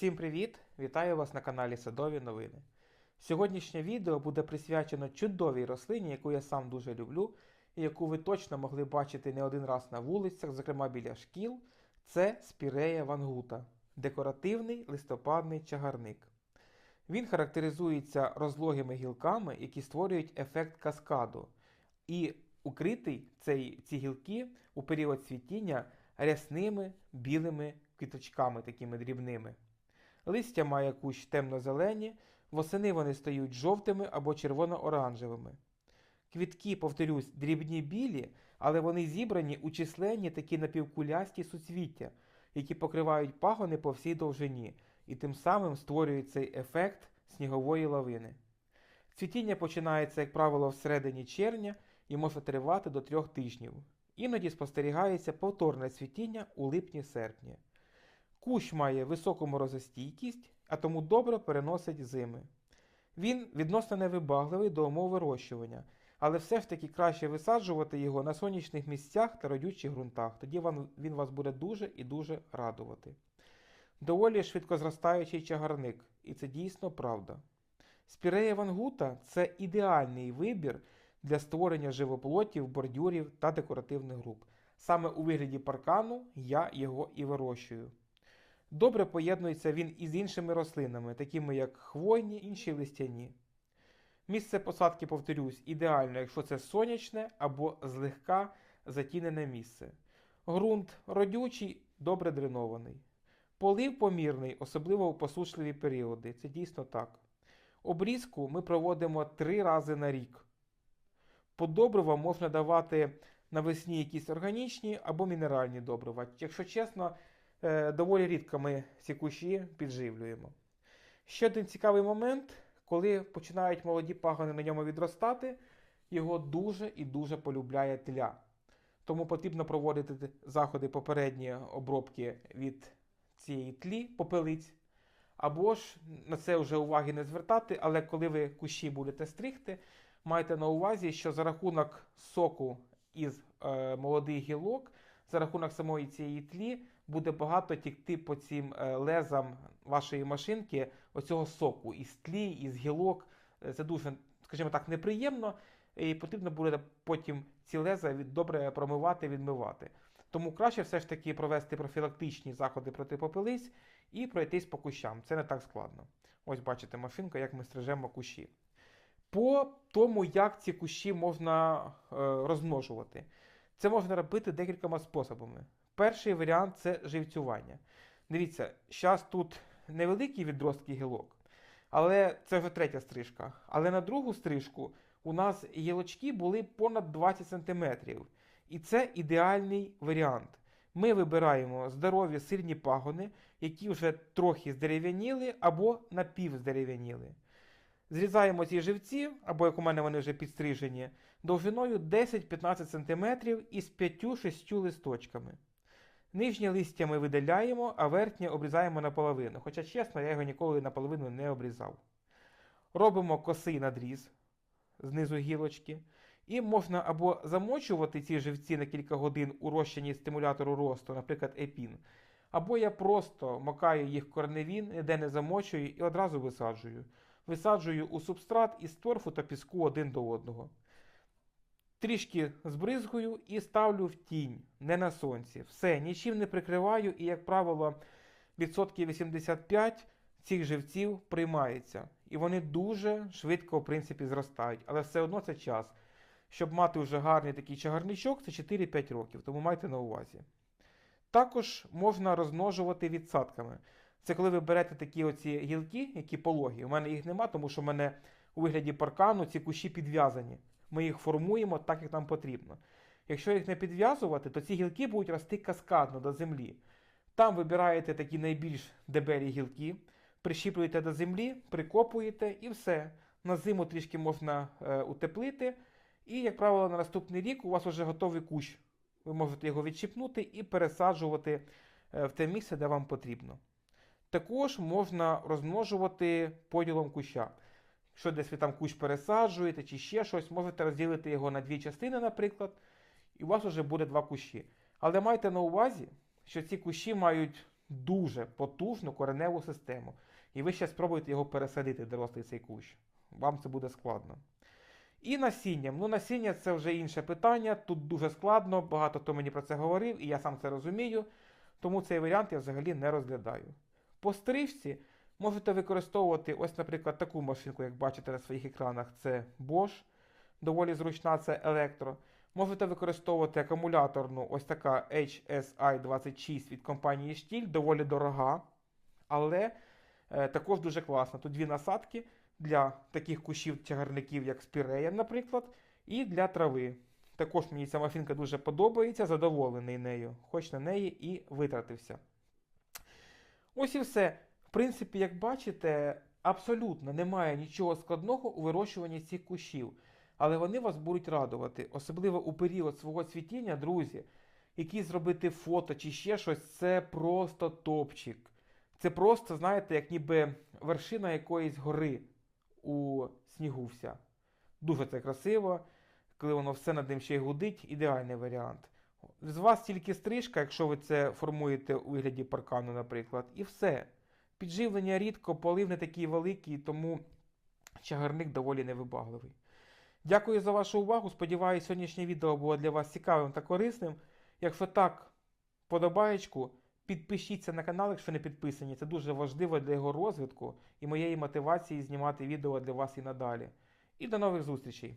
Всім привіт! Вітаю вас на каналі Садові Новини. Сьогоднішнє відео буде присвячено чудовій рослині, яку я сам дуже люблю, і яку ви точно могли бачити не один раз на вулицях, зокрема біля шкіл. Це спірея вангута, декоративний листопадний чагарник. Він характеризується розлогими гілками, які створюють ефект каскаду, і укритий цей, ці гілки у період цвітіння рясними білими квіточками, такими дрібними. Листя має кущ темно-зелені, восени вони стають жовтими або червоно-оранжевими. Квітки, повторюсь, дрібні білі, але вони зібрані у численні такі напівкулясті суцвіття, які покривають пагони по всій довжині, і тим самим створюють цей ефект снігової лавини. Цвітіння починається, як правило, всередині червня і може тривати до трьох тижнів. Іноді спостерігається повторне цвітіння у липні-серпні. Кущ має високу морозостійкість, а тому добре переносить зими. Він відносно невибагливий до умов вирощування, але все ж таки краще висаджувати його на сонячних місцях та родючих ґрунтах, тоді він вас буде дуже і дуже радувати. Доволі швидко зростаючий чагарник, і це дійсно правда. Спірея вангута це ідеальний вибір для створення живоплотів, бордюрів та декоративних груп. Саме у вигляді паркану я його і вирощую. Добре поєднується він із іншими рослинами, такими як хвойні, інші листяні. Місце посадки, повторюсь, ідеально, якщо це сонячне або злегка затінене місце. Ґрунт родючий, добре дренований. Полив помірний, особливо у посушливі періоди. Це дійсно так. Обрізку ми проводимо три рази на рік. По добривам можна давати навесні якісь органічні або мінеральні добрива. Якщо чесно, доволі рідко ми ці кущі підживлюємо. Ще один цікавий момент, коли починають молоді пагони на ньому відростати, його дуже і дуже полюбляє тля. Тому потрібно проводити заходи попередні обробки від цієї тлі попелиць. Або ж на це вже уваги не звертати, але коли ви кущі будете стригти, майте на увазі, що за рахунок соку із е, молодих гілок, за рахунок самої цієї тлі, буде багато тікти по цим е, лезам вашої машинки оцього соку із тлі, із гілок. Е, Це дуже, скажімо так, неприємно, і потрібно буде потім ці леза добре промивати, відмивати. Тому краще все ж таки провести профілактичні заходи проти попелиць і пройтись по кущам. Це не так складно. Ось бачите машинка, як ми стрижемо кущі. По тому, як ці кущі можна е, розмножувати, це можна робити декількома способами. Перший варіант це живцювання. Дивіться, зараз тут невеликі відростки гілок, але це вже третя стрижка. Але на другу стрижку у нас гілочки були понад 20 см. І це ідеальний варіант. Ми вибираємо здорові сильні пагони, які вже трохи здерев'яніли або напівздерев'яніли. Зрізаємо ці живці, або як у мене вони вже підстрижені, довжиною 10-15 см із 5-6 листочками. Нижнє листя ми видаляємо, а верхнє обрізаємо наполовину. Хоча, чесно, я його ніколи наполовину не обрізав. Робимо косий надріз знизу гілочки. І можна або замочувати ці живці на кілька годин у розчині стимулятору росту, наприклад, епін. Або я просто макаю їх корневін, ніде не замочую і одразу висаджую. Висаджую у субстрат із торфу та піску один до одного. Трішки збризгую і ставлю в тінь, не на сонці. Все, нічим не прикриваю, і, як правило, відсотків 85 цих живців приймається. І вони дуже швидко, в принципі, зростають. Але все одно це час. Щоб мати вже гарний такий чагарничок, це 4-5 років, тому майте на увазі. Також можна розмножувати відсадками. Це коли ви берете такі оці гілки, які пологі. У мене їх нема, тому що в мене у вигляді паркану ці кущі підв'язані. Ми їх формуємо так, як нам потрібно. Якщо їх не підв'язувати, то ці гілки будуть рости каскадно до землі. Там вибираєте такі найбільш дебелі гілки, прищіплюєте до землі, прикопуєте і все. На зиму трішки можна е, утеплити. І, як правило, на наступний рік у вас вже готовий кущ. Ви можете його відчіпнути і пересаджувати е, в те місце, де вам потрібно. Також можна розмножувати поділом куща. Якщо десь ви там кущ пересаджуєте чи ще щось, можете розділити його на дві частини, наприклад, і у вас вже буде два кущі. Але майте на увазі, що ці кущі мають дуже потужну кореневу систему. І ви ще спробуєте його пересадити, дорослий цей кущ. Вам це буде складно. І насінням. Ну, насіння це вже інше питання. Тут дуже складно, багато хто мені про це говорив, і я сам це розумію. Тому цей варіант я взагалі не розглядаю. По стрижці можете використовувати ось, наприклад, таку машинку, як бачите на своїх екранах, це Bosch, доволі зручна, це електро. Можете використовувати акумуляторну, ось така HSI26 від компанії Stihl, доволі дорога, але е, також дуже класна. Тут дві насадки для таких кущів чагарників, як спірея, наприклад, і для трави. Також мені ця машинка дуже подобається, задоволений нею, хоч на неї і витратився. Ось і все. В принципі, як бачите, абсолютно немає нічого складного у вирощуванні цих кущів, але вони вас будуть радувати, особливо у період свого цвітіння, друзі. Які зробити фото чи ще щось, це просто топчик. Це просто, знаєте, як ніби вершина якоїсь гори у снігу вся. Дуже це красиво, коли воно все над ним ще й гудить, ідеальний варіант. З вас тільки стрижка, якщо ви це формуєте у вигляді паркану, наприклад, і все. Підживлення рідко, полив не такий великий, тому чагарник доволі невибагливий. Дякую за вашу увагу. Сподіваюся, сьогоднішнє відео було для вас цікавим та корисним. Якщо так, подобаєчку, підпишіться на канал, якщо не підписані. Це дуже важливо для його розвитку і моєї мотивації знімати відео для вас і надалі. І до нових зустрічей!